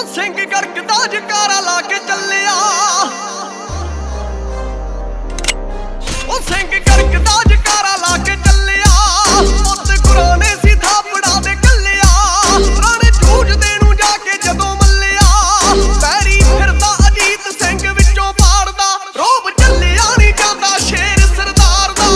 ਉਹ ਸਿੰਘ ਗੜਕਦਾ ਜਕਾਰਾ ਲਾ ਕੇ ਚੱਲਿਆ। ਉਹ ਸਿੰਘ ਗੜਕਦਾ ਜਕਾਰਾ ਲਾ ਕੇ ਚੱਲਿਆ। ਉੱਤ ਗੁਰੂ ਨੇ ਸੀ ਥਾਪੜਾ ਦੇ ਕੱਲਿਆ। ਰਾਣੇ ਜੂਝਦੇ ਨੂੰ ਜਾ ਕੇ ਜਦੋਂ ਮੱਲਿਆ। ਪੈਰੀ ਫਿਰਦਾ ਅਜੀਤ ਸਿੰਘ ਵਿੱਚੋਂ ਪਾੜਦਾ। ਰੋਬ ਚੱਲਿਆ ਨਹੀਂ ਜਾਂਦਾ ਸ਼ੇਰ ਸਰਦਾਰ ਦਾ।